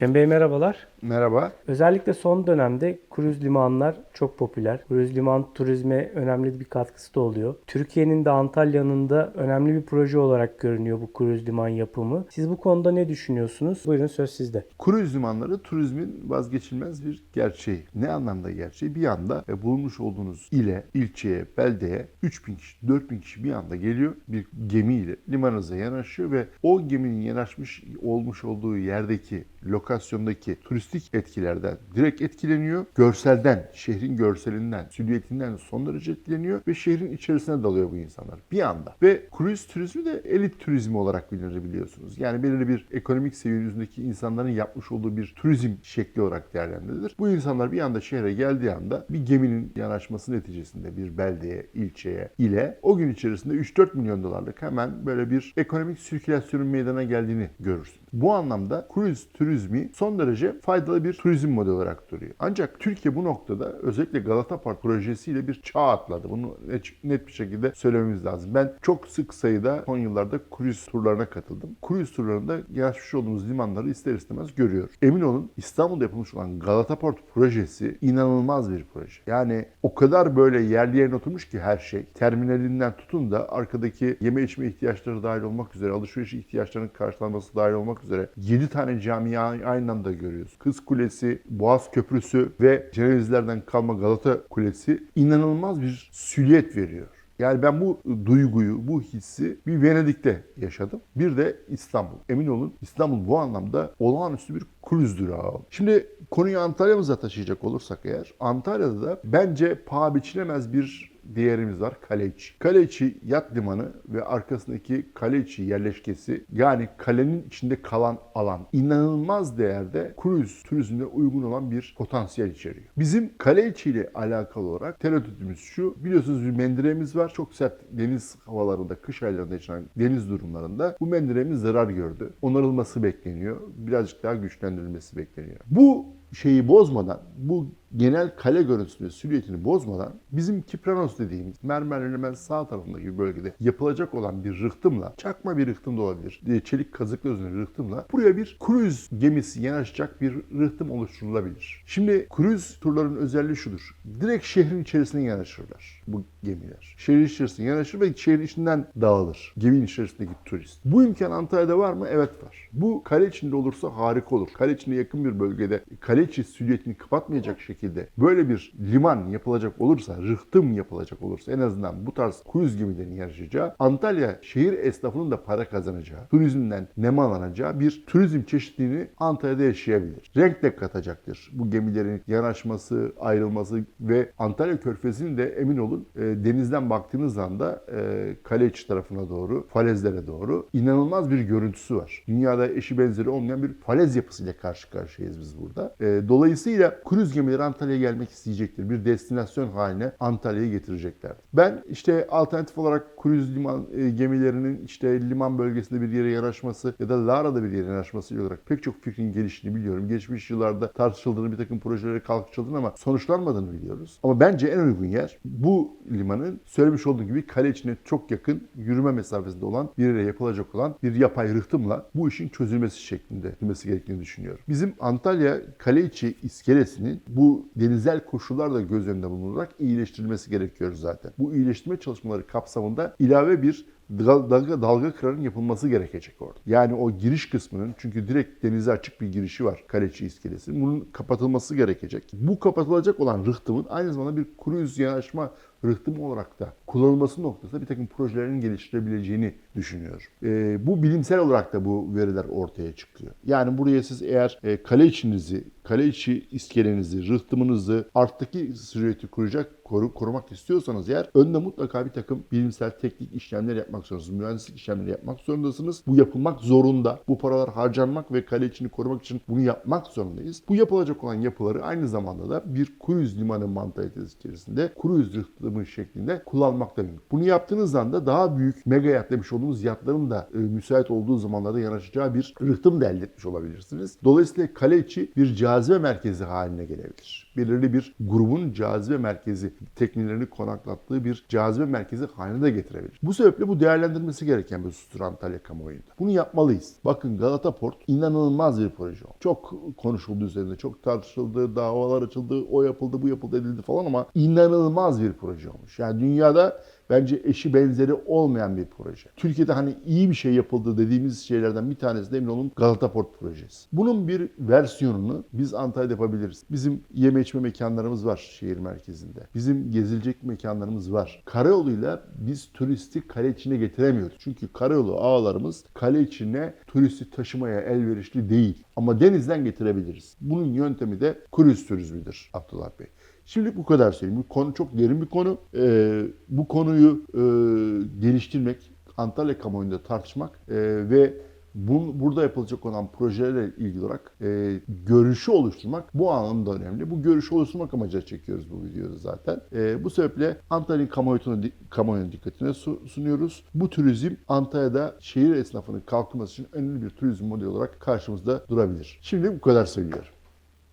Cem Bey merhabalar. Merhaba. Özellikle son dönemde kruz limanlar çok popüler. Kruz liman turizme önemli bir katkısı da oluyor. Türkiye'nin de Antalya'nın da önemli bir proje olarak görünüyor bu kruz liman yapımı. Siz bu konuda ne düşünüyorsunuz? Buyurun söz sizde. Kruz limanları turizmin vazgeçilmez bir gerçeği. Ne anlamda gerçeği? Bir anda e, bulunmuş olduğunuz ile, ilçeye, beldeye 3000 kişi, 4000 kişi bir anda geliyor. Bir gemiyle limanınıza yanaşıyor ve o geminin yanaşmış olmuş olduğu yerdeki, lokasyondaki turistik etkilerden direkt etkileniyor. Görselden, şehrin görselinden, silüetinden son derece etkileniyor ve şehrin içerisine dalıyor bu insanlar bir anda. Ve kruz turizmi de elit turizmi olarak bilinir biliyorsunuz. Yani belirli bir ekonomik seviye üzerindeki insanların yapmış olduğu bir turizm şekli olarak değerlendirilir. Bu insanlar bir anda şehre geldiği anda bir geminin yanaşması neticesinde bir beldeye, ilçeye ile o gün içerisinde 3-4 milyon dolarlık hemen böyle bir ekonomik sirkülasyonun meydana geldiğini görürsün. Bu anlamda kruz turizmi son derece faydalı bir turizm modeli olarak duruyor. Ancak Türkiye bu noktada özellikle Galata Park projesiyle bir çağ atladı. Bunu net- bir şekilde söylememiz lazım. Ben çok sık sayıda son yıllarda kruz turlarına katıldım. Kruz turlarında yaşmış olduğumuz limanları ister istemez görüyoruz. Emin olun İstanbul'da yapılmış olan Galata Port projesi inanılmaz bir proje. Yani o kadar böyle yerli yerine oturmuş ki her şey. Terminalinden tutun da arkadaki yeme içme ihtiyaçları dahil olmak üzere, alışveriş ihtiyaçlarının karşılanması dahil olmak üzere 7 tane camiyi aynı anda görüyoruz. Kız Kulesi, Boğaz Köprüsü ve Cenevizlerden kalma Galata Kulesi inanılmaz bir silüet veriyor. Yani ben bu duyguyu, bu hissi bir Venedik'te yaşadım. Bir de İstanbul. Emin olun İstanbul bu anlamda olağanüstü bir kruz durağı. Şimdi konuyu Antalya'mıza taşıyacak olursak eğer, Antalya'da da bence paha biçilemez bir değerimiz var Kaleiçi. Kaleiçi yat limanı ve arkasındaki Kaleiçi yerleşkesi yani kalenin içinde kalan alan inanılmaz değerde kruz turizmine uygun olan bir potansiyel içeriyor. Bizim Kaleiçi ile alakalı olarak tereddütümüz şu. Biliyorsunuz bir mendiremiz var. Çok sert deniz havalarında, kış aylarında yaşanan deniz durumlarında bu mendiremiz zarar gördü. Onarılması bekleniyor. Birazcık daha güçlendirilmesi bekleniyor. Bu şeyi bozmadan, bu genel kale görüntüsünü, silüetini bozmadan bizim Kipranos dediğimiz mermerlerin hemen sağ tarafındaki bölgede yapılacak olan bir rıhtımla, çakma bir rıhtım da olabilir, e, çelik kazıklı bir rıhtımla buraya bir kruz gemisi yanaşacak bir rıhtım oluşturulabilir. Şimdi kruz turların özelliği şudur. Direkt şehrin içerisine yanaşırlar bu gemiler. Şehrin içerisine yanaşır ve şehrin içinden dağılır. Geminin içerisindeki turist. Bu imkan Antalya'da var mı? Evet var. Bu kale içinde olursa harika olur. Kale içine yakın bir bölgede kale içi silüetini kapatmayacak şekilde böyle bir liman yapılacak olursa, rıhtım yapılacak olursa en azından bu tarz kruz gemilerinin yarışacağı, Antalya şehir esnafının da para kazanacağı, turizmden nemalanacağı bir turizm çeşitliliğini Antalya'da yaşayabilir. Renk de katacaktır. Bu gemilerin yanaşması, ayrılması ve Antalya Körfezi'nin de emin olun e, denizden baktığınız anda e, kale içi tarafına doğru, falezlere doğru inanılmaz bir görüntüsü var. Dünyada eşi benzeri olmayan bir falez yapısıyla karşı karşıyayız biz burada. E, dolayısıyla kruz gemileri Antalya'ya gelmek isteyecektir. Bir destinasyon haline Antalya'ya getirecekler. Ben işte alternatif olarak kruz liman e, gemilerinin işte liman bölgesinde bir yere yanaşması ya da Lara'da bir yere yanaşması olarak pek çok fikrin geliştiğini biliyorum. Geçmiş yıllarda tartışıldığını, bir takım projelere kalkışıldığını ama sonuçlanmadığını biliyoruz. Ama bence en uygun yer bu limanın söylemiş olduğum gibi kale içine çok yakın yürüme mesafesinde olan bir yere yapılacak olan bir yapay rıhtımla bu işin çözülmesi şeklinde çözülmesi gerektiğini düşünüyorum. Bizim Antalya kale içi iskelesinin bu denizel koşullar da göz önünde bulundurarak iyileştirilmesi gerekiyor zaten. Bu iyileştirme çalışmaları kapsamında ilave bir dalga, dalga, kırarın yapılması gerekecek orada. Yani o giriş kısmının çünkü direkt denize açık bir girişi var Kaleci iskelesinin. Bunun kapatılması gerekecek. Bu kapatılacak olan rıhtımın aynı zamanda bir kruz yanaşma rıhtım olarak da kullanılması noktasında bir takım projelerin geliştirebileceğini düşünüyorum. Ee, bu bilimsel olarak da bu veriler ortaya çıkıyor. Yani buraya siz eğer e, kale içinizi, kale içi iskelenizi, rıhtımınızı, arttaki silüeti kuracak, koru, korumak istiyorsanız eğer önde mutlaka bir takım bilimsel teknik işlemler yapmak zorundasınız. Mühendislik işlemleri yapmak zorundasınız. Bu yapılmak zorunda. Bu paralar harcanmak ve kale içini korumak için bunu yapmak zorundayız. Bu yapılacak olan yapıları aynı zamanda da bir kruz limanı mantalitesi içerisinde kruz rıhtı yatırımı şeklinde kullanmakta mümkün. Bunu yaptığınız anda daha büyük mega yat demiş olduğumuz yatların da e, müsait olduğu zamanlarda yanaşacağı bir rıhtım da elde etmiş olabilirsiniz. Dolayısıyla kale içi bir cazibe merkezi haline gelebilir. Belirli bir grubun cazibe merkezi teknelerini konaklattığı bir cazibe merkezi haline de getirebilir. Bu sebeple bu değerlendirmesi gereken bir husustur Antalya kamuoyunda. Bunu yapmalıyız. Bakın Galata Port inanılmaz bir proje. Çok konuşuldu üzerinde, çok tartışıldı, davalar açıldı, o yapıldı, bu yapıldı, edildi falan ama inanılmaz bir proje olmuş. Yani dünyada bence eşi benzeri olmayan bir proje. Türkiye'de hani iyi bir şey yapıldı dediğimiz şeylerden bir tanesi de emin olun Galata Port projesi. Bunun bir versiyonunu biz Antalya'da yapabiliriz. Bizim yeme içme mekanlarımız var şehir merkezinde. Bizim gezilecek mekanlarımız var. Karayoluyla biz turisti kale içine getiremiyoruz. Çünkü karayolu ağlarımız kale içine turisti taşımaya elverişli değil. Ama denizden getirebiliriz. Bunun yöntemi de kruz turizmidir Abdullah Bey. Şimdi bu kadar söyleyeyim. Bu konu çok derin bir konu. Ee, bu konuyu e, geliştirmek, Antalya kamuoyunda tartışmak e, ve bun, burada yapılacak olan projelerle ilgili olarak e, görüşü oluşturmak bu anlamda önemli. Bu görüşü oluşturmak amacıyla çekiyoruz bu videoyu zaten. E, bu sebeple Antalya kamuoyuna, kamuoyunun dikkatine su- sunuyoruz. Bu turizm Antalya'da şehir esnafının kalkınması için önemli bir turizm modeli olarak karşımızda durabilir. Şimdi bu kadar söylüyorum.